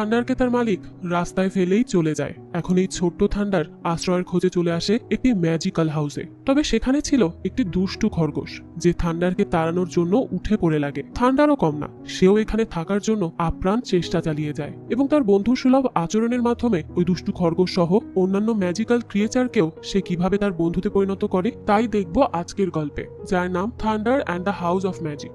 থান্ডারকে তার মালিক? রাস্তায় ফেলেই চলে যায়। এখন এই ছোট্ট থান্ডার আশ্রয়ের খোঁজে চলে আসে একটি ম্যাজিক্যাল হাউসে তবে সেখানে ছিল একটি দুষ্টু খরগোশ, যে থান্ডারকে তাড়ানোর জন্য উঠে পড়ে লাগে। থান্ডারও কম না, সেও এখানে থাকার জন্য আপ্রাণ চেষ্টা চালিয়ে যায় এবং তার বন্ধু সুলভ আচরণের মাধ্যমে ওই দুষ্টু খরগোশ সহ অন্যান্য ম্যাজিক্যাল ক্রিয়েচারকেও সে কীভাবে তার বন্ধুতে পরিণত করে, তাই দেখব আজকের গল্পে, যার নাম thunder and the house of magic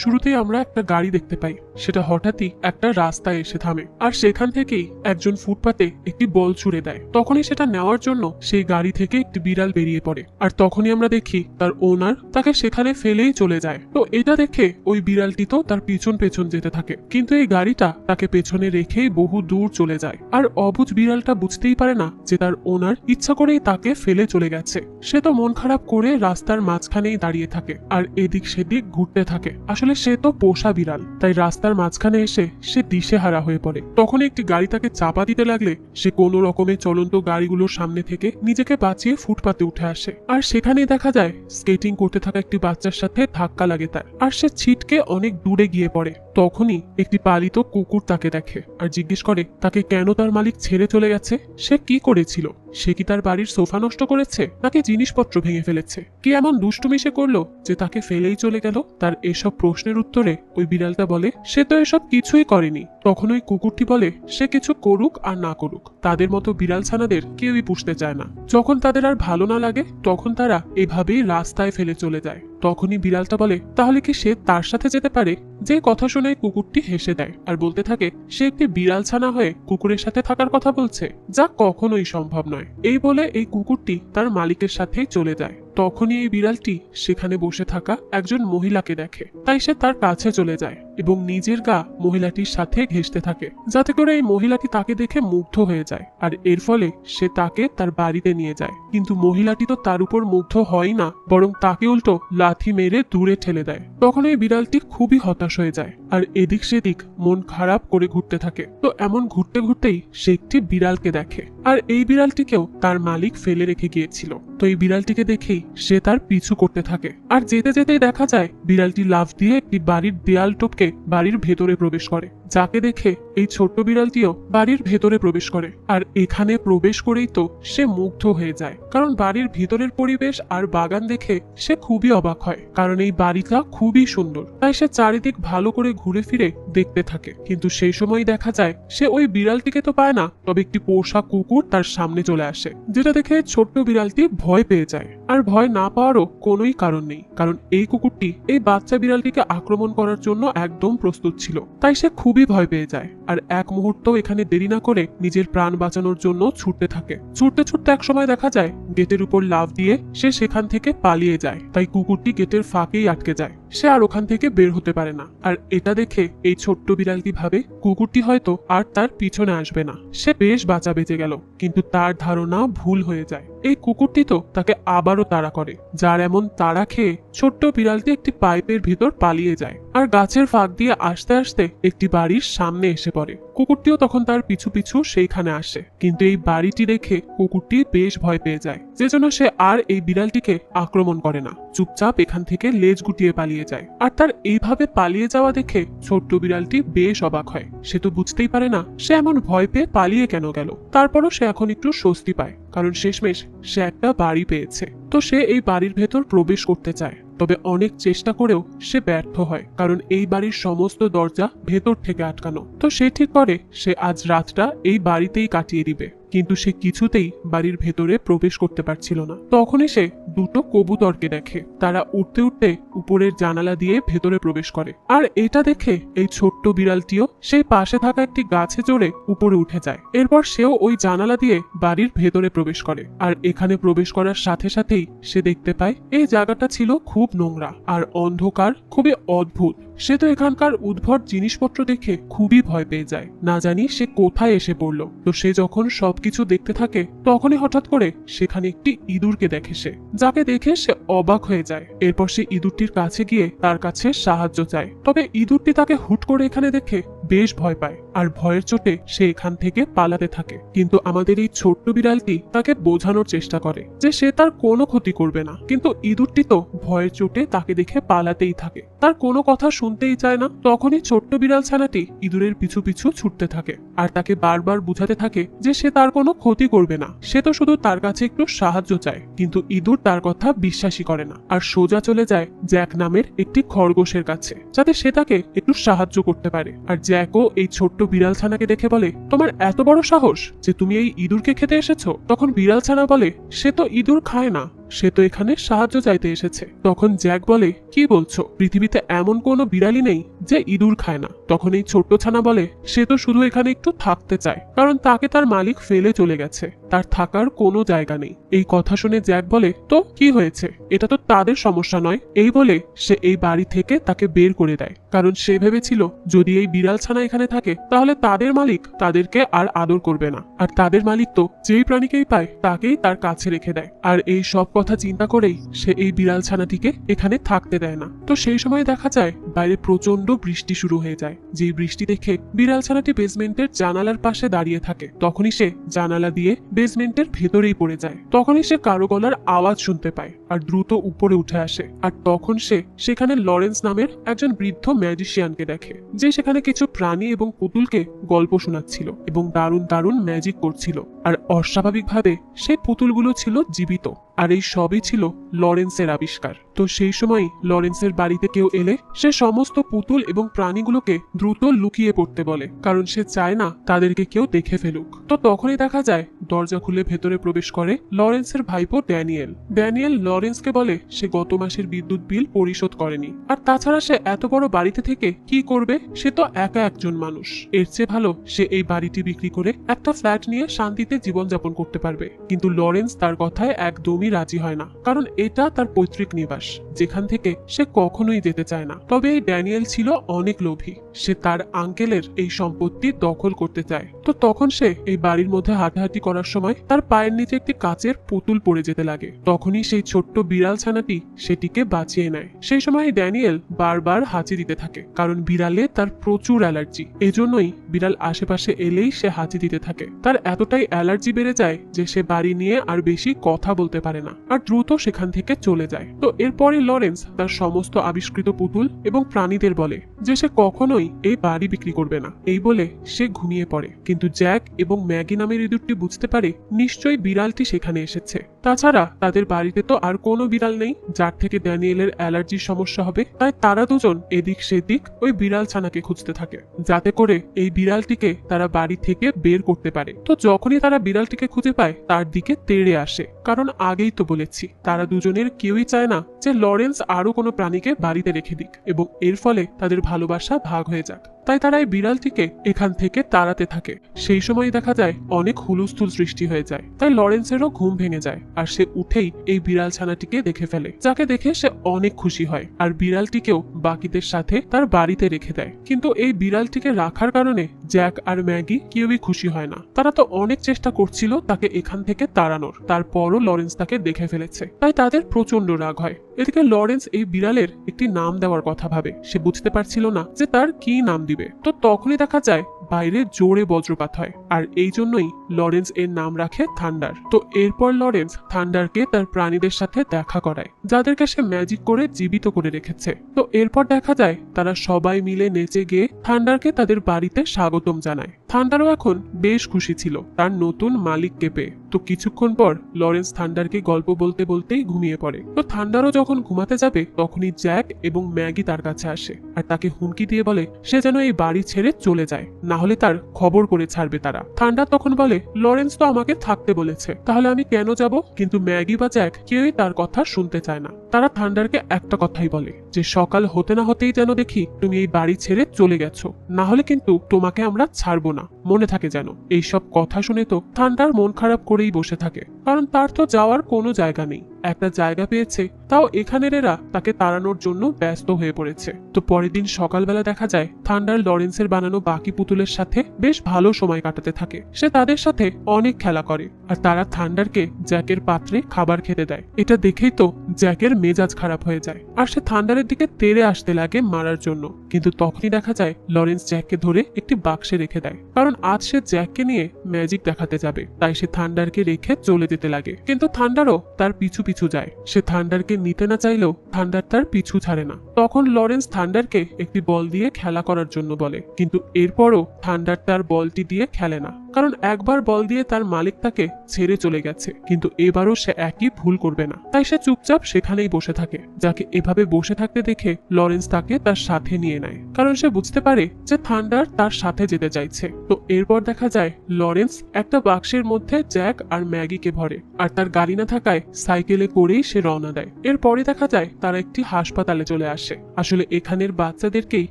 শুরুতেই আমরা একটা গাড়ি দেখতে পাই। সেটা হঠাৎই একটা রাস্তায় এসে থামে। আর সেখান থেকেই একজন ফুটপাতে একটি বল ছুড়ে দেয়। তখনই সেটা নেওয়ার জন্য সেই গাড়ি থেকে একটি বিড়াল বেরিয়ে পড়ে। আর তখনই আমরা দেখি তার ওনার তাকে সেখানে ফেলেই চলে যায়। তো এটা দেখে ওই বিড়ালটি তো তার পিছন পেছন যেতে থাকে। কিন্তু এই গাড়িটা তাকে পেছনে রেখেই বহু দূর চলে যায়। আর অবুজ বিড়ালটা বুঝতেই পারে না যে তার ওনার ইচ্ছা করেই তাকে ফেলে চলে গেছে। সে তো মন খারাপ করে রাস্তার মাঝখানেই দাঁড়িয়ে থাকে। আর এদিক সেদিক ঘুরতে থাকে। আসলে সে তো পোষা বিড়াল। তাই রাস্তার মাঝখানে এসে সে দিশেহারা হয়ে পড়ে। তখন একটি গাড়ি তাকে চাপা দিতে লাগলে সে কোনো রকমের চলন্ত গাড়িগুলোর সামনে থেকে নিজেকে বাঁচিয়ে ফুটপাতে উঠে আসে। আর সেখানেই দেখা যায়, স্কেটিং করতে থাকা একটি বাচ্চার সাথে ধাক্কা লাগে তার। আর সে ছিটকে অনেক দূরে গিয়ে পড়ে। তখনই একটি পালিত কুকুর তাকে দেখে, আর জিজ্ঞেস করে, তাকে কেন তার মালিক ছেড়ে চলে গেছে? সে কি করেছিল? সে কি তার বাড়ির সোফা নষ্ট করেছে, নাকি জিনিসপত্র ভেঙে ফেলেছে? কি এমন দুষ্টুমি সে করল যে তাকে ফেলেই চলে গেল? তার এসব প্রশ্নের উত্তরে ওই বিড়ালটা বলে, সে তো এসব কিছুই করেনি। তখন ওই কুকুরটি বলে, সে কিছু করুক আর না করুক। তাদের মতো বিড়াল ছানাদের কেউই পুষতে চায় না। যখন তাদের আর ভালো না লাগে, তখন তারা এভাবেই রাস্তায় ফেলে চলে যায়। তখনই বিড়ালটা বলে, তাহলে কি সে তার সাথে যেতে পারে? যে কথা শুনে কুকুরটি হেসে দেয় আর বলতে থাকে, সে একটি বিড়াল ছানা হয়ে কুকুরের সাথে থাকার কথা বলছে, যা কখনোই সম্ভব নয়। এই বলে এই কুকুরটি তার মালিকের সাথেই চলে যায়। তখনই এই বিড়ালটি সেখানে বসে থাকা একজন মহিলাকে দেখে। তাই সে তার কাছে চলে যায় এবং নিজের গা মহিলাটির সাথে ঘেঁষতে থাকে, যাতে করে এই মহিলাটি তাকে দেখে মুগ্ধ হয়ে যায় আর এর ফলে সে তাকে তার বাড়িতে নিয়ে যায়। কিন্তু মহিলাটি তো তার উপর মুগ্ধ হয় না, বরং তাকে উল্টো লাথি মেরে দূরে ঠেলে দেয়। তখন এই বিড়ালটি খুবই হতাশ হয়ে যায় আর এদিক সেদিক মন খারাপ করে ঘুরতে থাকে। তো এমন ঘুরতে ঘুরতেই সে একটি বিড়ালকে দেখে। আর এই বিড়ালটিকেও তার মালিক ফেলে রেখে গিয়েছিল। তো এই বিড়ালটিকে দেখেই সে তার পিছু করতে থাকে। আর যেতে যেতেই দেখা যায়, বিড়ালটি লাভ দিয়ে একটি বাড়ির দেয়াল টপকে বাড়ির ভেতরে প্রবেশ করে, যাকে দেখে এই ছোট্ট বিড়ালটিও বাড়ির ভেতরে প্রবেশ করে। আর এখানে প্রবেশ করেই তো সে মুগ্ধ হয়ে যায়। কারণ বাড়ির ভিতরের পরিবেশ আর বাগান দেখে সে খুবই অবাক হয়। কারণ এই বাড়িটা খুবই সুন্দর। তাই সে চারিদিক ভালো করে ঘুরে ফিরে দেখতে থাকে। কিন্তু সেই সময় দেখা যায়, সে ওই বিড়ালটিকে তো পায় না। তবে একটি পোষা কুকুর তার সামনে চলে আসে, যেটা দেখে ছোট্ট বিড়ালটি ভয় পেয়ে যায়। আর ভয় না পাওয়ারও কোনোই কারণ নেই। কারণ এই কুকুরটি এই বাচ্চা বিড়ালটিকে আক্রমণ করার জন্য একদম প্রস্তুত ছিল। তাই সে খুবই ভয় পেয়ে যায়। আর এক মুহূর্ত এখানে দেরি না করে নিজের প্রাণ বাঁচানোর জন্য ছুটতে থাকে। ছুটতে ছুটতে এক সময় দেখা যায়, গেটের উপর লাভ দিয়ে সে সেখান থেকে পালিয়ে যায়। তাই কুকুরটি গেটের ফাঁকেই আটকে যায়। সে আর ওখান থেকে বের হতে পারে না। আর এটা দেখে এই ছোট্ট বিড়ালটি ভাবে, কুকুরটি হয়তো আর তার পিছনে আসবে না। সে বেশ বাঁচা বেঁচে গেল, কিন্তু তার ধারণা ভুল হয়ে যায়। এই কুকুরটি তো তাকে আবারও তাড়া করে, যার এমন তাড়া খেয়ে ছোট্ট বিড়ালটি একটি পাইপের ভিতর পালিয়ে যায় আর গাছের ফাঁক দিয়ে আসতে আসতে একটি বাড়ির সামনে এসে পড়ে। কুকুরটিও তখন তার পিছু পিছু সেইখানে আসে, কিন্তু এই বাড়িটি দেখে কুকুরটি বেশ ভয় পেয়ে যায় যে জন্য সে আর এই বিড়ালটিকে আক্রমণ করে না। চুপচাপ এখান থেকে লেজ গুটিয়ে পালিয়ে যায়। আর তার এইভাবে পালিয়ে যাওয়া দেখে ছোট্ট বিড়ালটি বেশ অবাক হয়। সে তো বুঝতেই পারে না, সে এমন ভয় পেয়ে পালিয়ে কেন গেল। তারপরও সে এখন একটু স্বস্তি পায়, কারণ শেষমেশ সে একটা বাড়ি পেয়েছে। তো সে এই বাড়ির ভেতর প্রবেশ করতে চায়, তবে অনেক চেষ্টা করেও সে ব্যর্থ হয়, কারণ এই বাড়ির সমস্ত দরজা ভেতর থেকে আটকানো। তো সে ঠিক করে, সে আজ রাতটা এই বাড়িতেই কাটিয়ে দিবে। কিন্তু সে কিছুতেই বাড়ির ভেতরে প্রবেশ করতে পারছিল না। তখনই সে দুটো কবুতরকে দেখে। তারা উঠতে উঠতে উপরের জানালা দিয়ে ভেতরে প্রবেশ করে। আর এটা দেখে এই ছোট্ট বিড়ালটিও সেই পাশে থাকা একটি গাছে চড়ে উপরে উঠে যায়। এরপর সেও ওই জানালা দিয়ে বাড়ির ভেতরে প্রবেশ করে। আর এখানে প্রবেশ করার সাথে সাথেই সে দেখতে পায়, এই জায়গাটা ছিল খুব নোংরা আর অন্ধকার, খুবই অদ্ভুত। সে তো এখানকার উদ্ভট জিনিসপত্র দেখে খুবই ভয় পেয়ে যায়। না জানি সে কোথায় এসে পড়ল। তো সে যখন সবকিছু দেখতে থাকে, তখনই হঠাৎ করে সেখানে একটি ইঁদুরকে দেখে সে, যাকে দেখে সে অবাক হয়ে যায়। এরপর সে ইঁদুরটির কাছে গিয়ে তার কাছে সাহায্য চায়। তবে ইঁদুরটি তাকে হুট করে এখানে দেখে বেশ ভয় পায়, আর ভয়ের চোটে সে এখান থেকে পালাতে থাকে। কিন্তু আমাদের এই ছোট্ট বিড়ালটি তাকে বোঝানোর চেষ্টা করে যে সে তার কোনো ক্ষতি করবে না। কিন্তু ইঁদুরটি তো ভয়ের চোটে তাকে দেখে পালাতেই থাকে। তার কোনো কথা শুনতেই চায় না। তখনই ছোট্ট বিড়াল ছানাটি ইঁদুরের পিছু পিছু ছুটতে থাকে, আর তাকে বারবার বুঝাতে থাকে যে সে তার কোনো ক্ষতি করবে না। সে তো শুধু তার কাছে একটু সাহায্য চায়, কিন্তু ইঁদুর তার কথা বিশ্বাসই করে না, আর সোজা চলে যায় জ্যাক নামের একটি খরগোশের কাছে, যাতে সে তাকে একটু সাহায্য করতে পারে। আর জ্যাকও এই ছোট্ট বিড়াল ছানাকে দেখে বলে, তোমার এত বড় সাহস যে তুমি এই ইঁদুরকে খেতে এসেছ? তখন বিড়াল ছানা বলে, সে তো ইঁদুর খায় না, সে তো এখানে সাহায্য চাইতে এসেছে। তখন জ্যাক বলে, কি বলছো? পৃথিবীতে এমন কোনো বিড়ালি নেই যে ইঁদুর খায় না। তখন এই ছোট্ট ছানা বলে, সে তো শুধু এখানে একটু থাকতে চায়, কারণ তাকে তার মালিক ফেলে চলে গেছে। তার থাকার কোনো জায়গা নেই। এই কথা শুনে জ্যাক বলে, তো কি হয়েছে? এটা তো তাদের সমস্যা নয়। এই বলে সে এই বাড়ি থেকে তাকে বের করে দেয়। কারণ সে ভেবেছিল, যদি এই বিড়াল ছানা এখানে থাকে, তাহলে তাদের মালিক তাদেরকে আর আদর করবে না। আর তাদের মালিক তো যেই প্রাণীকেই পায়, তাকেই তার কাছে রেখে দেয়। আর এই সব কথা চিন্তা করেই সে এই বিড়াল ছানাটিকে এখানে থাকতে দেয় না। তো সেই সময় দেখা যায়, বাইরে প্রচণ্ড বৃষ্টি শুরু হয়ে যায়। যে বৃষ্টি দেখে বিড়াল ছানাটি বেসমেন্টের জানালার পাশে দাঁড়িয়ে থাকে, তখনই সে জানালা দিয়ে বেসমেন্টের ভেতরেই পড়ে যায়। তখনই সে কারও গলার আওয়াজ শুনতে পায় আর দ্রুত উপরে উঠে আসে। আর তখন সে সেখানে লরেন্স নামের একজন বৃদ্ধ ম্যাজিশিয়ানকে দেখে, যে সেখানে কিছু প্রাণী এবং পুতুলকে গল্প শোনাচ্ছিল এবং দারুণ দারুণ ম্যাজিক করছিল। আর অস্বাভাবিকভাবে সেই পুতুলগুলো ছিল জীবিত, আর এই সবই ছিল লরেন্সের আবিষ্কার। তো সেই সময় লরেন্সের বাড়িতে কেউ এলে, সে সমস্ত পুতুল এবং প্রাণীগুলোকে দ্রুত লুকিয়ে পড়তে বলে, কারণ সে চায় না তাদেরকে কেউ দেখে ফেলুক। তো তখনই দেখা যায়, দরজা খুলে ভেতরে প্রবেশ করে লরেন্সের ভাইপো ড্যানিয়েল। ড্যানিয়েল লরেন্সকে বলে, সে গত মাসের বিদ্যুৎ বিল পরিশোধ করেনি। আর তাছাড়া সে এত বড় বাড়িতে থেকে কি করবে? সে তো একা একজন মানুষ। এর চেয়ে ভালো, সে এই বাড়িটি বিক্রি করে একটা ফ্ল্যাট নিয়ে শান্তিতে জীবনযাপন করতে পারবে। কিন্তু লরেন্স তার কথায় একদমই রাজি হয় না, কারণ এটা তার পৈতৃক নিবাস, যেখান থেকে সে কখনোই যেতে চায় না। তবে এই ড্যানিয়েল ছিল অনেক লোভী। সে তার আঙ্কেলের এই সম্পত্তি দখল করতে চায়। তো তখন সে এই বাড়ির মধ্যে হাঁটাহাঁটি করার সময় তার পায়ের নিচে একটি কাচের পুতুল পড়ে যেতে লাগে। তখনই সেই ছোট্ট বিড়াল ছানাটি সেটিকে বাঁচিয়ে নেয়। সেই সময় ড্যানিয়েল বারবার হাঁচি দিতে থাকে, কারণ বিড়ালে তার প্রচুর অ্যালার্জি। এজন্যই বিড়াল আশেপাশে এলেই সে হাঁচি দিতে থাকে। তার এতটাই অ্যালার্জি বেড়ে যায় যে সে বাড়ি নিয়ে আর বেশি কথা বলতে পারে না, আর দ্রুত সেখান থেকে চলে যায়। তো এরপরে লরেন্স তার সমস্ত আবিষ্কৃত পুতুল এবং প্রাণীদের বলে যে সে কখনোই এই বাড়ি বিক্রি করবে না। এই বলে সে ঘুমিয়ে পড়ে। কিন্তু জ্যাক এবং ম্যাগি নামের ইঁদুরটি বুঝতে পারে নিশ্চয়ই বিড়ালটি সেখানে এসেছে। তাছাড়া তাদের বাড়িতে তো আর কোনো বিড়াল নেই, যার থেকে ড্যানিয়েলের অ্যালার্জির সমস্যা হবে। তাই তারা দুজন এদিক সেদিক ওই বিড়াল ছানাকে খুঁজতে থাকে, যাতে করে এই বিড়ালটিকে তারা বাড়ি থেকে বের করতে পারে। তো যখনই তারা বিড়ালটিকে খুঁজে পায়, তার দিকে তেড়ে আসে। কারণ আগেই তো বলেছি, তারা দুজনের কেউই চায় না যে লরেন্স আরও কোনো প্রাণীকে বাড়িতে রেখে দিক এবং এর ফলে তাদের ভালোবাসা ভাগ হয়ে যাক। তাই তারা এই বিড়ালটিকে এখান থেকে তাড়াতে থাকে। সেই সময় দেখা যায় অনেক হুলুস্থুল সৃষ্টি হয়ে যায়। তাই লরেন্সেরও ঘুম ভেঙে যায়। আর সে উঠেই এই বিড়াল ছানাটিকে দেখে ফেলে। যাকে দেখে সে অনেক খুশি হয় আর বিড়ালটিকেও বাকিদের সাথে তার বাড়িতে রেখে দেয়। কিন্তু এই বিড়ালটিকে রাখার কারণে জ্যাক আর ম্যাগি কেউই খুশি হয় না। তারা তো অনেক চেষ্টা করছিল তাকে এখান থেকে তাড়ানোর। তারপরও লরেন্স তাকে দেখে ফেলেছে। তাই তাদের প্রচণ্ড রাগ হয়। এদিকে লরেন্স এই বিড়ালের একটি নাম দেওয়ার কথা ভাবে। সে বুঝতে পারছিল না যে তার কি নাম দিবে। তো তখনই দেখা যায়, বাইরে জোরে বজ্রপাত হয়। আর এই জন্যই লরেন্স এর নাম রাখে থান্ডার। তো এরপর লরেন্স থান্ডারকে তার প্রাণীদের সাথে দেখা করায়, যাদেরকে সে ম্যাজিক করে জীবিত করে রেখেছে। তো এরপর দেখা যায়, তারা সবাই মিলে নেচে গিয়ে থান্ডারকে তাদের বাড়িতে স্বাগতম জানায়। থান্ডারও এখন বেশ খুশি ছিল, তার নতুন মালিককে পেয়ে। তো কিছুক্ষণ পর লরেন্স থান্ডারকে গল্প বলতে বলতেই ঘুমিয়ে পড়ে। তো থান্ডারও যখন ঘুমাতে যাবে, তখনই জ্যাক এবং ম্যাগি তার কাছে আসে আর তাকে হুমকি দিয়ে বলে, সে যেন এই বাড়ি ছেড়ে চলে যায়, না হলে তার খবর করে ছাড়বে তারা। থান্ডার তখন বলে, লরেন্স তো আমাকে থাকতে বলেছে, তাহলে আমি কেন যাব? কিন্তু ম্যাগি বা জ্যাক কেউই তার কথা শুনতে চায় না। তারা থান্ডারকে একটা কথাই বলে, যে সকাল হতে না হতেই যেন দেখি তুমি এই বাড়ি ছেড়ে চলে গেছো, না হলে কিন্তু তোমাকে আমরা ছাড়বো না। মনে থাকে যেন, এইসব কথা শুনে তো থান্ডার মন খারাপ করেই বসে থাকে কারণ তার তো যাওয়ার কোনো জায়গা নেই। একটা জায়গা পেয়েছে, তাও এখানের এরা তাকে তাড়ানোর জন্য ব্যস্ত হয়ে পড়েছে। তো পরের দিন সকালবেলা দেখা যায়, থান্ডার লরেন্সের বানানো বাকি পুতুলের সাথে বেশ ভালো সময় কাটাতে থাকে। সে তাদের সাথে অনেক খেলা করে, আর তারা থান্ডারকে জ্যাকের পাত্রে খাবার খেতে দেয়। এটা দেখেই তো জ্যাকের মেজাজ খারাপ হয়ে যায়, আর সে থান্ডারের দিকে তেড়ে আসতে লাগে মারার জন্য। কিন্তু তখনই দেখা যায়, লরেন্স জ্যাককে ধরে একটি বাক্সে রেখে দেয়, কারণ আজ সে জ্যাককে নিয়ে ম্যাজিক দেখাতে যাবে, তাই সে থান্ডারকে রেখে চলে যেতে লাগে। কিন্তু থান্ডারও তার পিছু পিছু যায়। সে থান্ডারকে নিতে না চাইলেও থান্ডার তার পিছু ছাড়ে না। তখন লরেন্স থান্ডারকে একটি বল দিয়ে খেলা করার জন্য বলে। কিন্তু এরপরও থান্ডার তার বলটি দিয়ে খেলে না। কারণ একবার বল দিয়ে তার মালিক তাকে ছেড়ে চলে গেছে, কিন্তু এবারও সে একই ভুল করবে না। তাই সে চুপচাপ সেখানেই বসে থাকে, যাকে এভাবে বসে থাকতে দেখে লরেন্স তাকে তার সাথে নিয়ে নেয়। কারণ সে বুঝতে পারে যে থান্ডার তার সাথে যেতে চাইছে। তো এরপর দেখা যায়, লরেন্স একটা বাক্সের মধ্যে জ্যাক আর ম্যাগিকে ভরে, আর তার গাড়ি না থাকায় সাইকেলে করেই সে রওনা দেয়। এরপরে দেখা যায়, তারা একটি হাসপাতালে চলে আসে। আসলে এখানের বাচ্চাদেরকেই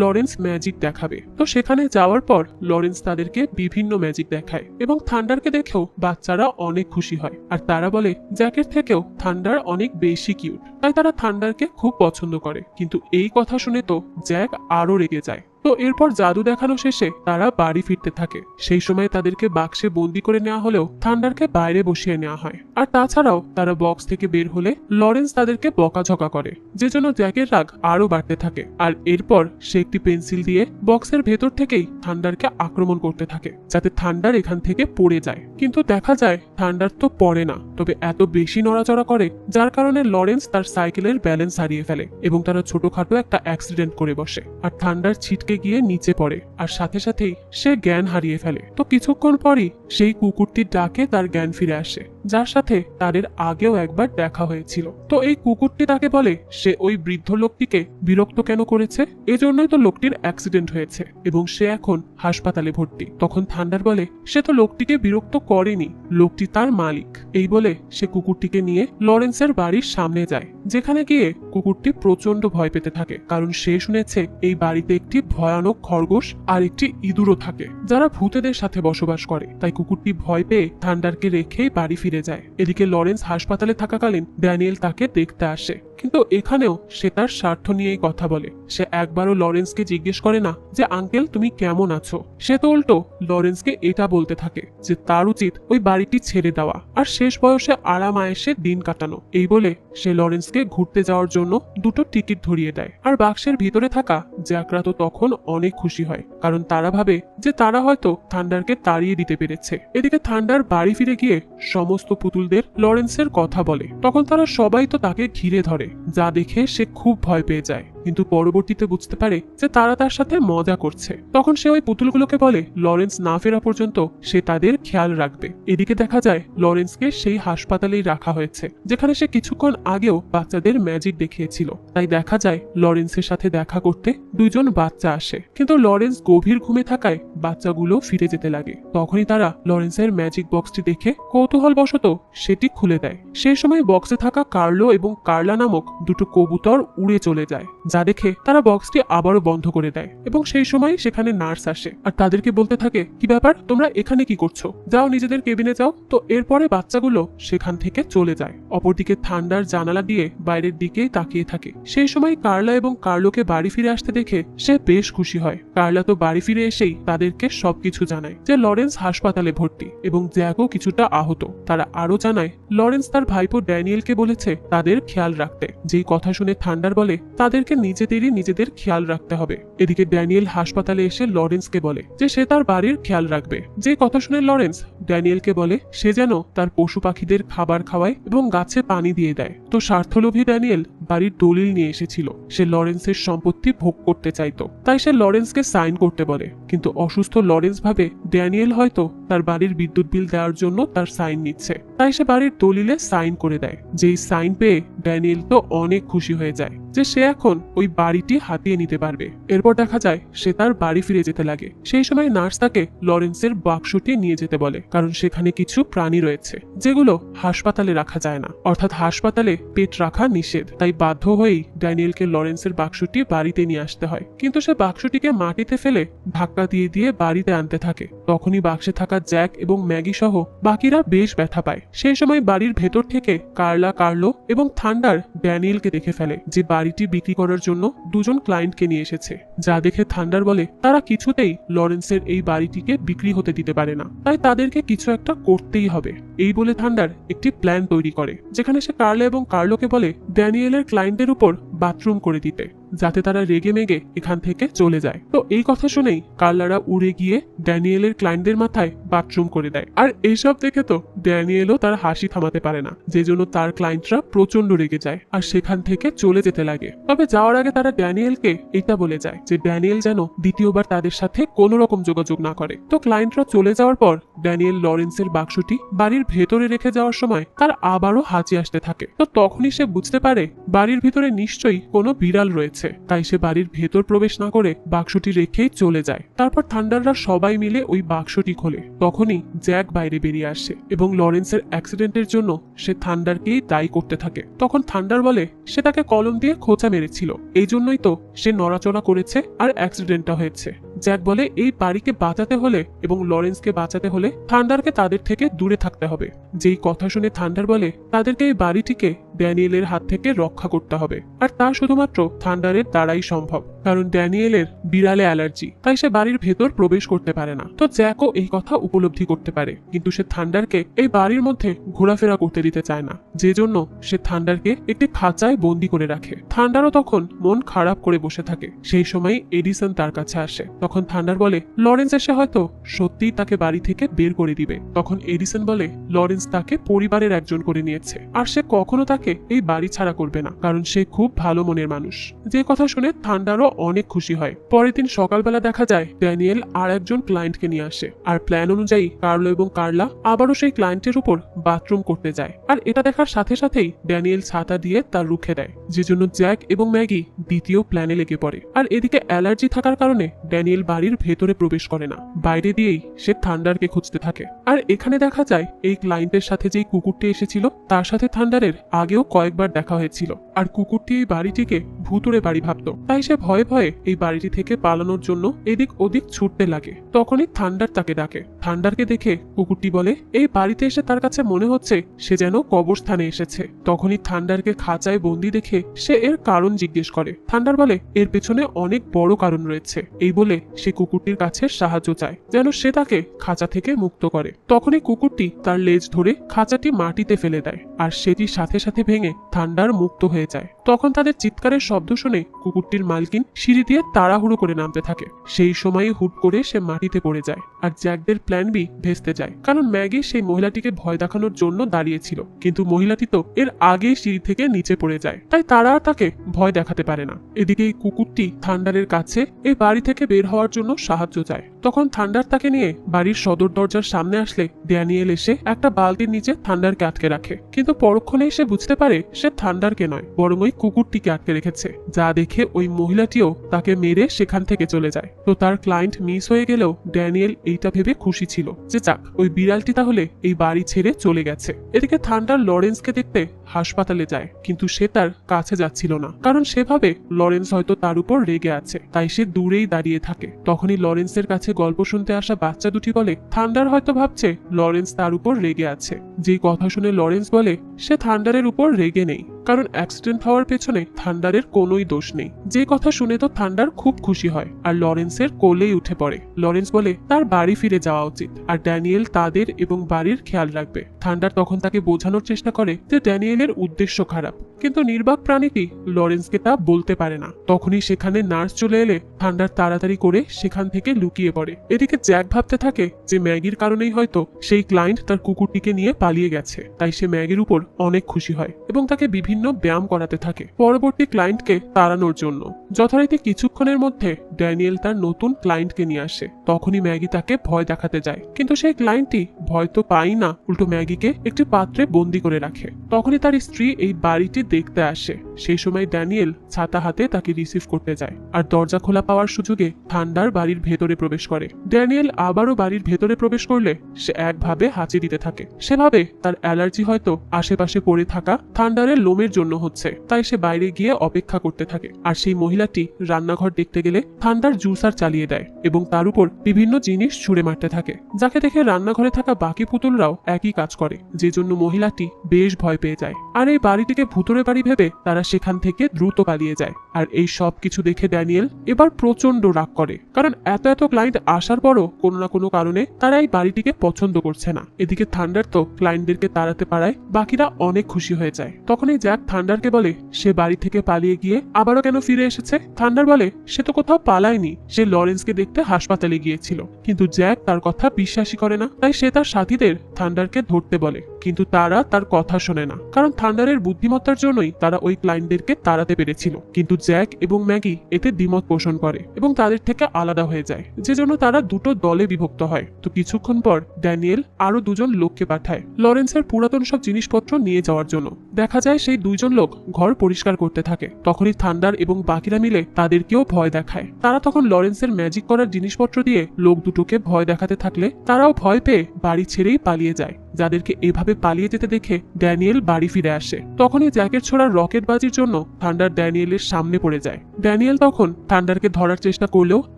লরেন্স ম্যাজিক দেখাবে। তো সেখানে যাওয়ার পর লরেন্স তাদেরকে বিভিন্ন ম্যাজিক দেখায় এবং থান্ডারকে দেখেও বাচ্চারা অনেক খুশি হয়। আর তারা বলে, জ্যাকের থেকেও থান্ডার অনেক বেশি কিউট। তাই তারা থান্ডারকে খুব পছন্দ করে। কিন্তু এই কথা শুনে তো জ্যাক আরও রেগে যায়। তো এরপর জাদু দেখানো শেষে তারা বাড়ি ফিরতে থাকে। সেই সময় তাদেরকে বাক্সে বন্দি করে নেওয়া হলেও থান্ডারকে বাইরে বসিয়ে নেওয়া হয়। আর তাছাড়াও তারা বক্স থেকে বের হলে লরেন্স তাদেরকে বকাঝকা করে, যে জন্য জ্যাকের রাগ আরও বাড়তে থাকে। আর এরপর সে একটি পেন্সিল দিয়ে বক্সের ভেতর থেকেই থান্ডারকে আক্রমণ করতে থাকে, যাতে থান্ডার এখান থেকে পড়ে যায়। কিন্তু দেখা যায়, থান্ডার তো পড়ে না, তবে এত বেশি নড়াচড়া করে, যার কারণে লরেন্স তার সাইকেলের ব্যালেন্স হারিয়ে ফেলে এবং তারা ছোটখাটো একটা অ্যাক্সিডেন্ট করে বসে। আর থান্ডার ছিটকে গিয়ে নিচে পড়ে, আর সাথে সাথেই সে জ্ঞান হারিয়ে ফেলে। তো কিছুক্ষণ পরই সেই কুকুরটির ডাকে তার জ্ঞান ফিরে আসে। যার সাথে তাদের আগেও একবার দেখা হয়েছিল। তো এই কুকুরটি তাকে বলে, সে ওই বৃদ্ধ লোকটিকে বিরক্ত কেন করেছে? এজন্যই তো লোকটির অ্যাক্সিডেন্ট হয়েছে এবং সে এখন হাসপাতালে ভর্তি। তখন থান্ডার বলে, সে তো লোকটিকে বিরক্ত করেনি, লোকটি তার মালিক। এই বলে সে কুকুরটিকে নিয়ে লরেন্সের বাড়ির সামনে যায়, যেখানে গিয়ে কুকুরটি প্রচণ্ড ভয় পেতে থাকে, কারণ সে শুনেছে এই বাড়িতে একটি ভয়ানক খরগোশ আর একটি ইঁদুরও থাকে, যারা ভূতেদের সাথে বসবাস করে। তাই কুকুরটি ভয় পেয়ে থান্ডারকে রেখেই বাড়ি ফিরে যায়। এদিকে লরেন্স হাসপাতালে থাকাকালীন ড্যানিয়েল তাকে দেখতে আসে। কিন্তু এখানেও সে তার স্বার্থ নিয়েই কথা বলে। সে একবারও লরেন্সকে জিজ্ঞেস করে না যে, আঙ্কেল, তুমি কেমন আছো? সে তো উল্টো লরেন্সকে এটা বলতে থাকে যে, তার উচিত ওই বাড়িটি ছেড়ে দেওয়া। আর শেষ বয়সে আরাম আয়েসে দিন কাটানো। এই বলে সে লরেন্সকে ঘুরতে যাওয়ার জন্য দুটো টিকিট ধরিয়ে দেয়। আর বাক্সের ভিতরে থাকা জ্যাকরা তো তখন অনেক খুশি হয়, কারণ তারা ভাবে যে, তারা হয়তো থান্ডারকে তাড়িয়ে দিতে পেরেছে। এদিকে থান্ডার বাড়ি ফিরে গিয়ে সমস্ত পুতুলদের লরেন্সের কথা বলে। তখন তারা সবাই তো তাকে ঘিরে ধরে। যা দেখে সে খুব ভয় পেয়ে যায়। কিন্তু পরবর্তীতে বুঝতে পারে যে তারা তার সাথে মজা করছে। তখন সে ওই পুতুলগুলোকে বলে, লরেন্স না ফেরা পর্যন্ত সে তাদের খেয়াল রাখবে। এদিকে দেখা যায়, লরেন্সকে সেই হাসপাতালেই রাখা হয়েছে, যেখানে সে কিছুক্ষণ আগেও বাচ্চাদের ম্যাজিক দেখিয়েছিল। তাই দেখা যায়, লরেন্সের সাথে দেখা করতে দুইজন বাচ্চা আসে। কিন্তু লরেন্স গভীর ঘুমে থাকায় বাচ্চাগুলো ফিরে যেতে লাগে। তখনই তারা লরেন্সের ম্যাজিক বক্সটি দেখে কৌতূহল বশত সেটি খুলে দেয়। সেই সময় বক্সে থাকা কার্লো এবং কার্লা নামক দুটো কবুতর উড়ে চলে যায় যা দেখে তারা বক্সটি আবারও বন্ধ করে দেয় এবং সেই সময় সেখানে নার্স আসে। আর তাদেরকে বলতে থাকে, কি ব্যাপার? তোমরা এখানে কি করছ? যাও নিজেদের কেবিনে যাও। তো এরপরে বাচ্চাগুলো সেখান থেকে চলে যায়। অপরদিকে ঠান্ডার জানালা দিয়ে বাইরের দিকেই তাকিয়ে থাকে। সেই সময় কার্লা এবং কার্লোকে বাড়ি ফিরে আসতে দেখে সে বেশ খুশি হয়। কার্লা তো বাড়ি ফিরে এসেই তাদেরকে সবকিছু জানায় যে লরেন্স হাসপাতালে ভর্তি এবং জ্যাকও কিছুটা আহত। তারা আরও জানায়, লরেন্স তার ভাইপো ড্যানিয়েলকে বলেছে তাদের খেয়াল রাখতে। যেই কথা শুনে থান্ডার বলে, তাদেরকে নিজেদেরই নিজেদের খেয়াল রাখতে হবে। এদিকে ড্যানিয়েল হাসপাতালে এসে লরেন্সকে বলে যে সে তার বাড়ির খেয়াল রাখবে। যে কথা শুনে লরেন্স ড্যানিয়েলকে বলে, সে যেন তার পশু পাখিদের খাবার খাওয়ায় এবং গাছে পানি দিয়ে দেয়। তো স্বার্থলোভী ড্যানিয়েল বাড়ির দলিল নিয়ে এসেছিল। সে লরেন্সের সম্পত্তি ভোগ করতে চাইতো। তাই সে লরেন্সকে সাইন করতে বলে। কিন্তু অসুস্থ লরেন্স ভাবে ড্যানিয়েল হয়তো তার বাড়ির বিদ্যুৎ বিল দেওয়ার জন্য তার সাইন নিচ্ছে। তাই সে বাড়ির দলিলে সাইন করে দেয়। যেই সাইন পেয়ে ড্যানিয়েল তো অনেক খুশি হয়ে যায় যে সে এখন ওই বাড়িটি হাতিয়ে নিতে পারবে। এরপর দেখা যায় সে তার বাড়ি ফিরে যেতে লাগে। সেই সময় নার্স তাকে লরেন্সের বাক্সটি নিয়ে যেতে বলে। কারণ সেখানে কিছু প্রাণী রয়েছে, যেগুলো হাসপাতালে রাখা যায় না। অর্থাৎ হাসপাতালে পেট রাখা নিষেধ। তাই বাধ্য হয়েই ড্যানিয়েলকে লরেন্সের বাক্সটি বাড়িতে নিয়ে আসতে হয়। কিন্তু সে বাক্সটিকে মাটিতে ফেলে ধাক্কা দিয়ে দিয়ে বাড়িতে আনতে থাকে। তখনই বাক্সে থাকা জ্যাক এবং ম্যাগি সহ বাকিরা বেশ ব্যথা পায়। সেই সময় বাড়ির ভেতর থেকে কার্লা, কার্লো এবং থান্ডার ড্যানিয়েলকে দেখে ফেলে যে বাড়িটি বিক্রি করার জন্য দুজন ক্লায়েন্টকে নিয়ে এসেছে। যা দেখে থান্ডার বলে তারা কিছুতেই লরেন্সের এই বাড়িটিকে বিক্রি হতে দিতে পারে না। তাই তাদেরকে কিছু একটা করতেই হবে। এই বলে থান্ডার একটি প্ল্যান তৈরি করে, যেখানে সে কার্লা এবং কার্লোকে বলে ড্যানিয়েলের ক্লায়েন্টের উপর বাথরুম করে দিতে। যাতে তারা রেগে মেগে এখান থেকে চলে যায়। তো এই কথা শুনেই কার্লারা উড়ে গিয়ে ড্যানিয়েলের ক্লায়েন্টদের মাথায় বাথরুম করে দেয়। আর এইসব দেখে তো ড্যানিয়েলও তার হাসি থামাতে পারে না, যে জন্য তার ক্লায়েন্টরা প্রচণ্ড রেগে যায় আর সেখান থেকে চলে যেতে লাগে। তবে যাওয়ার আগে তারা ড্যানিয়েলকে এটা বলে যায় যে ড্যানিয়েল যেন দ্বিতীয়বার তাদের সাথে কোনো রকম যোগাযোগ না করে। তো ক্লায়েন্টরা চলে যাওয়ার পর ড্যানিয়েল লরেন্সের বাক্সটি বাড়ির ভেতরে রেখে যাওয়ার সময় তার আবারও হাঁচি আসতে থাকে। তো তখনই সে বুঝতে পারে বাড়ির ভিতরে নিশ্চয়ই কোনো বিড়াল রয়েছে। তাই সে বাড়ির ভেতর প্রবেশ না করে বাক্সটি রেখেই চলে যায়। তারপর থান্ডাররা সবাই মিলে ওই বাক্সটি খোলে। তখনই জ্যাক বাইরে বেরিয়ে আসে এবং লরেন্সের অ্যাক্সিডেন্টের জন্য সে থান্ডারকেই দায়ী করতে থাকে। তখন থান্ডার বলে, সে তাকে কলম দিয়ে খোঁচা মেরেছিল। এই জন্যই তো সে নড়াচড়া করেছে আর অ্যাক্সিডেন্টটা হয়েছে। জ্যাক বলে, এই বাড়িকে বাঁচাতে হলে এবং লরেন্সকে বাঁচাতে হলে থান্ডারকে তাদের থেকে দূরে থাকতে হবে। যেই কথা শুনে থান্ডার বলে, তাদেরকে এই বাড়িটিকে ড্যানিয়েলের হাত থেকে রক্ষা করতে হবে। আর তা শুধুমাত্র থান্ডারের দ্বারাই সম্ভব। কারণ ড্যানিয়েলের বিড়ালে অ্যালার্জি, তাই সে বাড়ির ভেতর প্রবেশ করতে পারে না। তো জ্যাকও এই কথা উপলব্ধি করতে পারে, কিন্তু সে থান্ডারকে এই বাড়ির মধ্যে ঘোরাফেরা করতে দিতে চায় না যে জন্য সে থান্ডারকে একটি খাঁচায় বন্দি করে রাখে। থান্ডারও তখন মন খারাপ করে বসে থাকে, সেই সময় এডিসন তার কাছে আসে। তখন থান্ডার বলে, লরেন্স এসে হয়তো সত্যিই তাকে বাড়ি থেকে বের করে দিবে। তখন এডিসন বলে, লরেন্স তাকে পরিবারের একজন করে নিয়েছে, আর সে কখনো তাকে এই বাড়ি ছাড়া করবে না, কারণ সে খুব ভালো মনের মানুষ। যে কথা শুনে থান্ডারও অনেক খুশি হয়। পরের দিন সকালবেলা দেখা যায়, ড্যানিয়েল আর একজন ক্লায়েন্টকে নিয়ে আসে। আর প্ল্যান অনুযায়ী কার্লো এবং কার্লা আবারও সেই ক্লায়েন্টের উপর বাথরুম করতে যায়। আর এটা দেখার সাথে সাথেই ড্যানিয়েল ছাতা দিয়ে তার রুখে দেয়, যে জন্য জ্যাক এবং ম্যাগি দ্বিতীয় প্ল্যানে লেগে পড়ে। আর এদিকে অ্যালার্জি থাকার কারণে ড্যানিয়েল বাড়ির ভেতরে প্রবেশ করে না। বাইরে দিয়েই সে থান্ডারকে খুঁজতে থাকে। আর এখানে দেখা যায়, এই ক্লায়েন্টের সাথে যেই কুকুরটি এসেছিল, তার সাথে থান্ডারের আগেও কয়েকবার দেখা হয়েছিল। আর কুকুরটি এই বাড়িটিকে ভুতুরে বাড়ি ভাবত। তাই সে ভয়ে ভয়ে এই বাড়িটি থেকে পালানোর জন্য এদিক ওদিক ছুটতে লাগে। তখনই থান্ডার তাকে ডাকে। থান্ডারকে দেখে কুকুরটি বলে, এই বাড়িতে এসে তার কাছে মনে হচ্ছে সে যেন কবরস্থানে এসেছে। তখনই থান্ডারকে খাঁচায় বন্দি দেখে সে এর কারণ জিজ্ঞেস করে। থান্ডার বলে, এর পেছনে অনেক বড় কারণ রয়েছে। এই বলে সে কুকুরটির কাছে সাহায্য চায়, যেন সে তাকে খাঁচা থেকে মুক্ত করে। তখনই কুকুরটি তার লেজ ধরে খাঁচাটি মাটিতে ফেলে দেয়, আর সেটি সাথে সাথে ভেঙে থান্ডার মুক্ত হয়ে যায়। তখন তাদের চিৎকারের শব্দ শুনে কুকুরটির মালকিন সিঁড়ি দিয়ে তাড়াহুড়ো করে নামতে থাকে। সেই সময়ই হুট করে সে মাটিতে পড়ে যায় আর জ্যাকদের প্ল্যান বি ভেস্তে যায়। কারণ ম্যাগি সেই মহিলাটিকে ভয় দেখানোর জন্য দাঁড়িয়েছিল। কিন্তু মহিলাটি তো এর আগেই সিঁড়ি থেকে নিচে পড়ে যায়। তাই তারা আর তাকে ভয় দেখাতে পারে না। এদিকে এই কুকুরটি থান্ডারের কাছে এই বাড়ি থেকে বের হওয়ার জন্য সাহায্য চায়। তখন থান্ডার তাকে নিয়ে বাড়ির সদর দরজার সামনে আসলে ড্যানিয়েল এসে একটা বালতির নিচে থান্ডারকে আটকে রাখে। কিন্তু পরক্ষণেই সে বুঝতে পারে সে থান্ডারকে নয়, বরং ওই কুকুরটিকে আটকে রেখেছে, যা দেখে ওই মহিলাটিও তাকে মেরে সেখান থেকে চলে যায়। তো তার ক্লায়েন্ট মিস হয়ে গেলেও ড্যানিয়েল এইটা ভেবে খুশি ছিল যে যাক, ওই বিড়ালটি তাহলে এই বাড়ি ছেড়ে চলে গেছে। এদিকে থান্ডার লরেন্সকে দেখতে হাসপাতালে যায়, কিন্তু সে তার কাছে যাচ্ছিল না। কারণ সেভাবে লরেন্স হয়তো তার উপর রেগে আছে, তাই সে দূরেই দাঁড়িয়ে থাকে। তখনই লরেন্সের কাছে গল্প শুনতে আসা বাচ্চা দুটি বলে, থান্ডার হয়তো ভাবছে লরেন্স তার উপর রেগে আছে। যেই কথা শুনে লরেন্স বলে, সে থান্ডারের উপর রেগে নেই, কারণ অ্যাক্সিডেন্ট হওয়ার পেছনে থান্ডারের কোনোই দোষ নেই। যে কথা শুনে তো থান্ডার খুব খুশি হয় আর লরেন্সের কোলেই উঠে পড়ে। লরেন্স বলে, তার বাড়ি ফিরে যাওয়া উচিত। আর ড্যানিয়েল তাদের এবং বাড়ির খেয়াল রাখবে। থান্ডার তখন তাকে বোঝানোর চেষ্টা করে যে ড্যানিয়েলের উদ্দেশ্য খারাপ। কিন্তু নির্বাক প্রাণীটি লরেন্সকে তা বলতে পারে না। তখনই সেখানে নার্স চলে এলে থান্ডার তাড়াতাড়ি করে সেখান থেকে লুকিয়ে পড়ে। এদিকে জ্যাক ভাবতে থাকে যে ম্যাগির কারণেই হয়তো সেই ক্লায়েন্ট তার কুকুরটিকে নিয়ে পালিয়ে গেছে। তাই সে ম্যাগির উপর অনেক খুশি হয় এবং তাকে বিভিন্ন ব্যায়াম করাতে থাকে। পরবর্তী ক্লায়েন্টকে তাড়ানোর জন্য। যথারীতি কিছুক্ষণের মধ্যে ড্যানিয়েল তার নতুন ক্লায়েন্টকে নিয়ে আসে। তখনই ম্যাগি তাকে ভয় দেখাতে যায়। কিন্তু সেই ক্লায়েন্টটি ভয় তো পাই না, উল্টো ম্যাগিকে একটি পাত্রে বন্দি করে রাখে। তখনই তার স্ত্রী এই বাড়িটি দেখতে আসে। সেই সময় ড্যানিয়েল ছাতা হাতে তাকে রিসিভ করতে যায় আর দরজা খোলা পাওয়ার সুযোগে ঠান্ডার বাড়ির ভেতরে প্রবেশ করে। ড্যানিয়েল আবারও বাড়ির ভেতরে প্রবেশ করলে সে একভাবে হাঁচি দিতে থাকে। সেভাবে তার অ্যালার্জি হয়তো আশেপাশে পড়ে থাকা থান্ডারের লোমের জন্য হচ্ছে। তাই সে বাইরে গিয়ে অপেক্ষা করতে থাকে। আর সেই মহিলাটি রান্নাঘর দেখতে গেলে থান্ডার জুসার চালিয়ে দেয় এবং তার উপর বিভিন্ন জিনিস ছুঁড়ে মারতে থাকে। যাকে দেখে রান্নাঘরে থাকা বাকি পুতুলরাও একই কাজ করে যে জন্য মহিলাটি বেশ ভয় পেয়ে যায়। আর এই বাড়িটিকে ভুতুরে বাড়ি ভেবে তারা সেখান থেকে দ্রুত পালিয়ে যায়। আর এই সব কিছু দেখে ড্যানিয়েল এবার প্রচণ্ড রাগ করে, কারণ এত এত ক্লায়েন্ট আসার পরও কোনো না কোনো কারণে তারা এই বাড়িটিকে পছন্দ করছে না। এদিকে থান্ডার তো ক্লায়েন্টদেরকে তাড়াতে পারায় বাকিরা অনেক খুশি হয়ে যায়। তখন এই জ্যাক থান্ডারকে বলে সে বাড়ি থেকে পালিয়ে গিয়ে আবারও কেন ফিরে এসেছে? থান্ডার বলে, সে তো কোথাও পালায়নি। সে লরেন্সকে দেখতে হাসপাতালে গিয়েছিল। কিন্তু জ্যাক তার কথা বিশ্বাসই করে না। তাই সে তার সাথীদের থান্ডারকে ধরতে বলে, কিন্তু তারা তার কথা শোনে না। কারণ থান্ডারের বুদ্ধিমত্তার জন্যই তারা ওই ক্লায়েন্টদেরকে তাড়াতে পেরেছিল। কিন্তু জ্যাক এবং ম্যাগি এতে দ্বিমত পোষণ করে এবং তাদের থেকে আলাদা হয়ে যায়, যে জন্য তারা দুটো দলে বিভক্ত হয়। তো কিছুক্ষণ পর ড্যানিয়েল আরও দুজন লোককে পাঠায়, লরেন্সের পুরাতন সব জিনিসপত্র নিয়ে যাওয়ার জন্য। দেখা যায় সেই দুইজন লোক ঘর পরিষ্কার করতে থাকে, তখনই থান্ডার এবং বাকিরা মিলে তাদেরকেও ভয় দেখায়। তারা তখন লরেন্সের ম্যাজিক করার জিনিসপত্র দিয়ে লোক দুটোকে ভয় দেখাতে থাকলে তারাও ভয় পেয়ে বাড়ি ছেড়েই পালিয়ে যায় যাদেরকে এভাবে পালিয়ে যেতে দেখে ড্যানিয়েল বাড়ি ফিরে আসে। তখনই জ্যাকেট ছোড়ার রকেট বাজির জন্য থান্ডার ড্যানিয়েলের সামনে পড়ে যায়। ড্যানিয়েল তখন থান্ডারকে ধরার চেষ্টা করলেও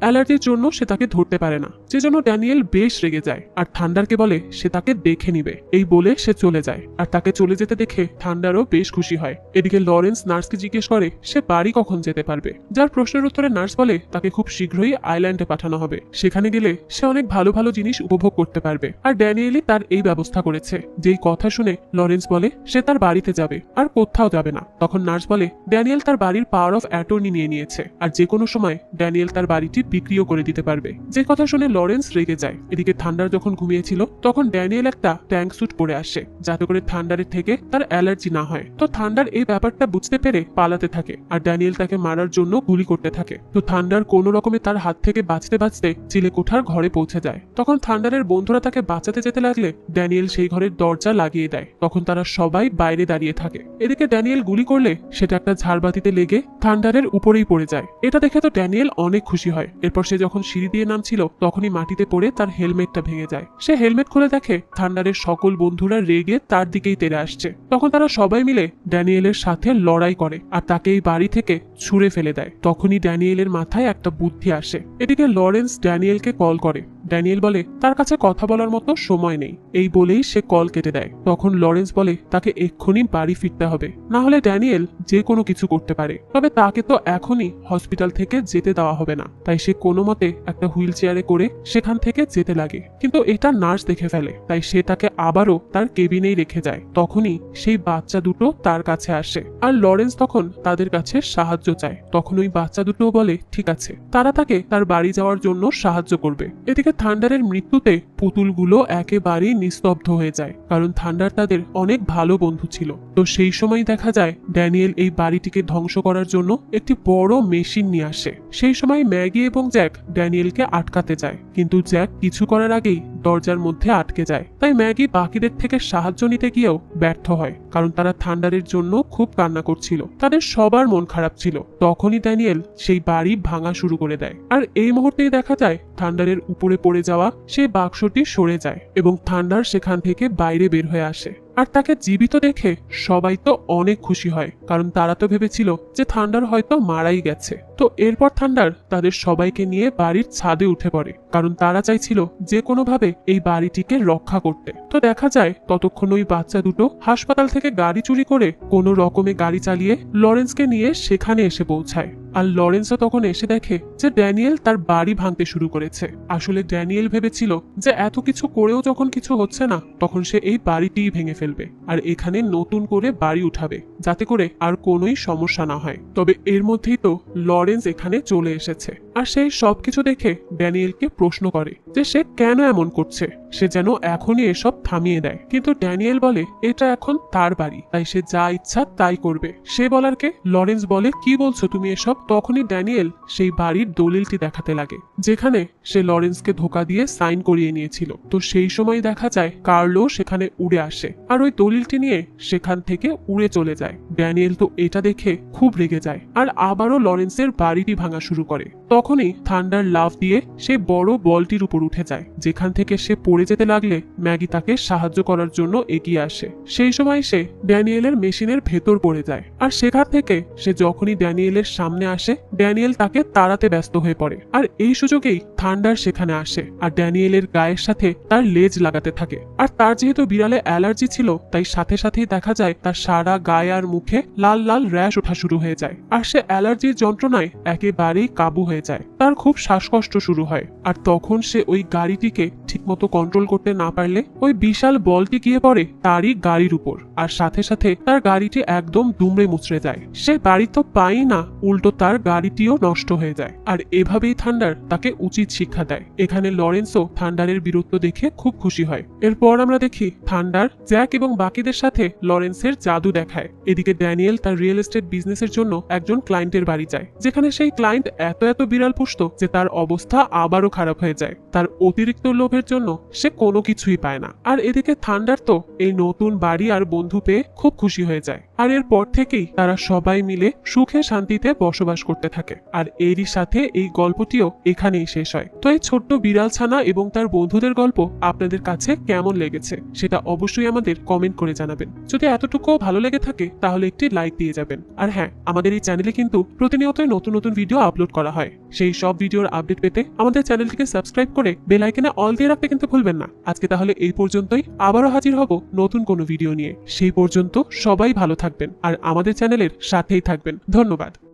অ্যালার্জির জন্য সে তাকে ধরতে পারে না। যে জন্য ড্যানিয়েল বেশ রেগে যায় আর থান্ডারকে বলে সে তাকে দেখে নিবে। এই বলে সে চলে যায় আর তাকে চলে যেতে দেখে থান্ডারও বেশ খুশি হয়। এদিকে লরেন্স নার্সকে জিজ্ঞেস করে সে বাড়ি কখন যেতে পারবে? যার প্রশ্নের উত্তরে নার্স বলে তাকে খুব শীঘ্রই আইল্যান্ডে পাঠানো হবে। সেখানে গেলে সে অনেক ভালো ভালো জিনিস উপভোগ করতে পারবে। আর ড্যানিয়েলই তার এই ব্যবস্থা করেছে। যেই কথা শুনে লরেন্স বলে, সে তার বাড়িতে যাবে, আর কোথাও যাবে না। তখন নার্স বলে, ড্যানিয়েল তার বাড়ির পাওয়ার অফ অ্যাটর্নি নিয়ে নিয়েছে, আর যে কোনো সময় ড্যানিয়েল তার বাড়িটি বিক্রিও করে দিতে পারবে। যে কথা শুনে লরেন্স রেগে যায়। এদিকে থান্ডার যখন ঘুমিয়েছিল, তখন ড্যানিয়েল একটা ট্যাঙ্ক স্যুট পরে আসে, যাতে করে থান্ডারের থেকে তার অ্যালার্জি না হয়। তো থান্ডার এই ব্যাপারটা বুঝতে পেরে পালাতে থাকে, আর ড্যানিয়েল তাকে মারার জন্য গুলি করতে থাকে। তো থান্ডার কোনো রকমে তার হাত থেকে বাঁচতে বাঁচতে চিলে কোঠার ঘরে পৌঁছে যায়। তখন থান্ডারের বন্ধুরা তাকে বাঁচাতে যেতে লাগলে, ড্যানিয়েল সেই ঘরের দরজা লাগিয়ে দেয়। তখন তারা সবাই বাইরে দাঁড়িয়ে থাকে। এদিকে ড্যানিয়েল গুলি করলে সেটা একটা ঝাড়বাতিতে লেগে থান্ডারের উপরেই পড়ে যায়। এটা দেখে তো ড্যানিয়েল অনেক খুশি হয়। এরপর সে যখন সিঁড়ি দিয়ে নামছিল, তখনই মাটিতে পড়ে তার হেলমেটটা ভেঙে যায়। সে হেলমেট খুলে দেখে থান্ডারের সকল বন্ধুরা রেগে তার দিকেই তেড়ে আসছে। তখন তারা সবাই মিলে ড্যানিয়েলের সাথে লড়াই করে আর তাকে এই বাড়ি থেকে ছুঁড়ে ফেলে দেয়। তখনই ড্যানিয়েলের মাথায় একটা বুদ্ধি আসে। এদিকে লরেন্স ড্যানিয়েলকে কল করে। ড্যানিয়েল বলে, তার কাছে কথা বলার মতো সময় নেই। এই বলেই সে কল কেটে দেয়। তখন লরেন্স বলে, তাকে এক্ষুনি বাড়ি ফিরতে হবে। না হলে ড্যানিয়েল যে কোনো কিছু করতে পারে। তবে তাকে তো এখনই হসপিটাল থেকে যেতে দেওয়া হবে না। তাই সে কোনো মতে একটা হুইল চেয়ারে করে সেখান থেকে যেতে লাগে। কিন্তু এটা নার্স দেখে ফেলে। তাই সে তাকে আবারও তার কেবিনেই রেখে যায়। তখনই সেই বাচ্চা দুটো তার কাছে আসে। আর লরেন্স তখন তাদের কাছে সাহায্য চায়। তখন ওই বাচ্চা দুটো বলে, ঠিক আছে। তারা তাকে তার বাড়ি যাওয়ার জন্য সাহায্য করবে। এদিকে থান্ডারের মৃত্যুতে পুতুলগুলো একেবারেই নিস্তব্ধ হয়ে যায়, কারণ থান্ডার তাদের অনেক ভালো বন্ধু ছিল। তো সেই সময় দেখা যায়, ড্যানিয়েল এই বাড়িটিকে ধ্বংস করার জন্য একটি বড় মেশিন নিয়ে আসে। সেই সময় ম্যাগি এবং জ্যাক ড্যানিয়েলকে আটকাতে যায়, কিন্তু জ্যাক কিছু করার আগেই দরজার মধ্যে আটকে যায়। তাই ম্যাগি বাকিদের থেকে সাহায্য নিতে গিয়েও ব্যর্থ হয়, কারণ তারা থান্ডারের জন্য খুব কান্না করছিল। তাদের সবার মন খারাপ ছিল। তখনই ড্যানিয়েল সেই বাড়ি ভাঙা শুরু করে দেয়। আর এই মুহূর্তেই দেখা যায় থান্ডারের উপরে পড়ে যাওয়া সেই বাক্সটি সরে যায় এবং থান্ডার সেখান থেকে বাইরে বের হয়ে আসে। আর তাকে জীবিত দেখে সবাই তো অনেক খুশি হয়, কারণ তারা তো ভেবেছিল যে থান্ডার হয়তো মারাই গেছে। তো এরপর থান্ডার তাদের সবাইকে নিয়ে বাড়ির ছাদে উঠে পড়ে, কারণ তারা চাইছিল যে কোনোভাবে এই বাড়িটিকে রক্ষা করতে। তো দেখা যায় ততক্ষণ ওই বাচ্চা দুটো হাসপাতাল থেকে গাড়ি চুরি করে কোনো রকমে গাড়ি চালিয়ে লরেন্সকে নিয়ে সেখানে এসে পৌঁছায়। আর লরেন্সও তখন এসে দেখে যে ড্যানিয়েল তার বাড়ি ভাঙতে শুরু করেছে। আসলে ড্যানিয়েল ভেবেছিল যে এত কিছু করেও যখন কিছু হচ্ছে না, তখন সে এই বাড়িটিই ভেঙে ফেলবে আর এখানে নতুন করে বাড়ি উঠাবে, যাতে করে আর কোনোই সমস্যা না হয়। তবে এর মধ্যেই তো লরেন্স এখানে চলে এসেছে। আর সেই সবকিছু দেখে ড্যানিয়েলকে প্রশ্ন করে যে সে কেন এমন করছে? সে যেন এখনই এসব থামিয়ে দেয়। কিন্তু ড্যানিয়েল বলে, এটা এখন তার বাড়ি, তাই সে যা ইচ্ছা তাই করবে। সে বলার কে লরেন্স বলে, কি বলছো তুমি এসব? তখনই ড্যানিয়েল সেই বাড়ির দলিলটি দেখাতে লাগে, যেখানে সে লরেন্সকে ধোকা দিয়ে সাইন করিয়ে নিয়েছিল। তো সেই সময় দেখা যায় কার্লো সেখানে উড়ে আসে আর ওই দলিলটি নিয়ে সেখান থেকে উড়ে চলে যায়। ড্যানিয়েল তো এটা দেখে খুব রেগে যায় আর আবারও লরেন্সের বাড়িটি ভাঙা শুরু করে। তখনই থান্ডার লাফ দিয়ে সে বড় বলটির উপর উঠে যায়, যেখান থেকে সে পড়ে যেতে লাগলে ম্যাগি তাকে সাহায্য করার জন্য এগিয়ে আসে। সেই সময় সে ড্যানিয়েলের মেশিনের ভেতর পড়ে যায় আর সেখান থেকে সে যখনই ড্যানিয়েলের সামনে আসে, ড্যানিয়েল তাকে তাড়াতে ব্যস্ত হয়ে পড়ে আর এই সুযোগেই থান্ডার সেখানে আসে আর ড্যানিয়েলের গায়ের সাথে তার লেজ লাগাতে থাকে। আর তার যেহেতু বিড়ালে অ্যালার্জি ছিল, তাই সাথে সাথেই দেখা যায় তার সারা গায়ে আর মুখে লাল লাল র্যাশ ওঠা শুরু হয়ে যায়। আর সে অ্যালার্জির যন্ত্রণায় একেবারেই কাবু যায়। তার খুব শ্বাসকষ্ট শুরু হয় আর তখন সে ওই গাড়িটিকে ঠিকমতো কন্ট্রোল করতে না পারলে ওই বিশাল বলটি গিয়ে পড়ে তারই গাড়ির উপর আর সাথে সাথে তার গাড়িটি একদম দুমড়ে মুচড়ে যায়। সে বাড়ি তো পাই না, উল্টো তার গাড়িটিও নষ্ট হয়ে যায় আর এভাবেই থান্ডার তাকে উচিত শিক্ষা দেয়। এখানে লরেন্সও থান্ডারের বীরত্ব দেখে খুব খুশি হয়। এরপর আমরা দেখি থান্ডার, জ্যাক এবং বাকিদের সাথে লরেন্সের জাদু দেখায়। এদিকে ড্যানিয়েল তার রিয়েল এস্টেট বিজনেসের জন্য একজন ক্লায়েন্টের বাড়ি যায়, যেখানে সেই ক্লায়েন্ট এত এত বিড়াল পুষত যে তার অবস্থা আবারও খারাপ হয়ে যায়। তার অতিরিক্ত লোভের জন্য সে কোনো কিছুই পায় না। আর এদিকে থান্ডার তো এই নতুন বাড়ি আর বন্ধু পেয়ে খুব খুশি হয়ে যায়। আর এরপর থেকেই তারা সবাই মিলে সুখে শান্তিতে বসবাস করতে থাকে। আর এরই সাথে এই গল্পটিও এখানেই শেষ হয়। তো এই ছোট্ট বিড়াল ছানা এবং তার বন্ধুদের গল্প আপনাদের কাছে কেমন লেগেছে সেটা অবশ্যই আমাদের কমেন্ট করে জানাবেন। যদি এতটুকুও ভালো লেগে থাকে তাহলে একটি লাইক দিয়ে যাবেন। আর হ্যাঁ আমাদের এই চ্যানেলে কিন্তু প্রতিনিয়তই নতুন নতুন ভিডিও আপলোড করা হয়। সেই সব ভিডিওর আপডেট পেতে আমাদের চ্যানেলটিকে সাবস্ক্রাইব করে বেল আইকনে অল দিয়ে রাখতে কিন্তু ভুলবেন না। আজকে তাহলে এই পর্যন্তই। আবারও হাজির হব নতুন কোনো ভিডিও নিয়ে। সেই পর্যন্ত সবাই ভালো থাকবেন আর আমাদের চ্যানেলের সাথেই থাকবেন। ধন্যবাদ।